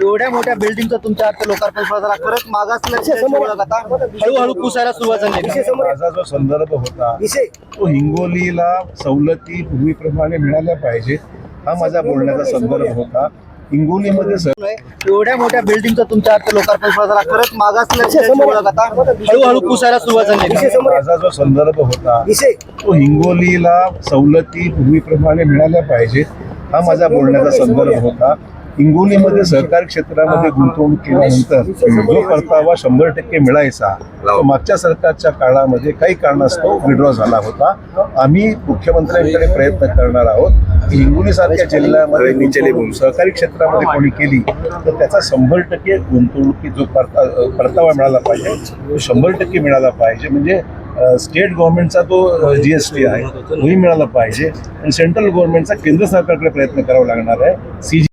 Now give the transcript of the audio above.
एवढ्या मोठ्या बिल्डिंगचं तुमच्या हात लोकार्पण सोहळा झाला. खरंच आता हळूहळू पुसायला सुरुवात झाली. माझा जो संदर्भ होता तो हिंगोलीला सवलती पूर्वीप्रमाणे मिळाल्या पाहिजे हा माझा बोलण्याचा संदर्भ होता. हिंगोलीमध्ये एवढ्या मोठ्या बिल्डिंगचं तुमच्या हात लोकार्पण सोहळा झाला. खरंच आता हळूहळू पुसायला सुरुवात झाली. माझा जो संदर्भ होता तो हिंगोलीला सवलती पूर्वीप्रमाणे मिळाल्या पाहिजे हा माझा बोलण्याचा संदर्भ होता. हिंगोलीमध्ये सहकारी क्षेत्रामध्ये गुंतवणूक केल्यानंतर जो परतावा शंभर टक्के मिळायचा तो मागच्या सरकारच्या काळामध्ये काही कारणास्तव विड्रॉ झाला होता. आम्ही मुख्यमंत्र्यांकडे प्रयत्न करणार आहोत की हिंगोली सारख्या जिल्ह्यामध्ये सहकारी क्षेत्रामध्ये कोणी केली तर त्याचा शंभर टक्के गुंतवणुकी जो परता परतावा मिळाला पाहिजे तो शंभर टक्के मिळाला पाहिजे. म्हणजे स्टेट गव्हर्नमेंटचा तो जी एस टी आहे तोही मिळाला पाहिजे. आणि सेंट्रल गव्हर्नमेंटचा केंद्र सरकारकडे प्रयत्न करावा लागणार आहे. सी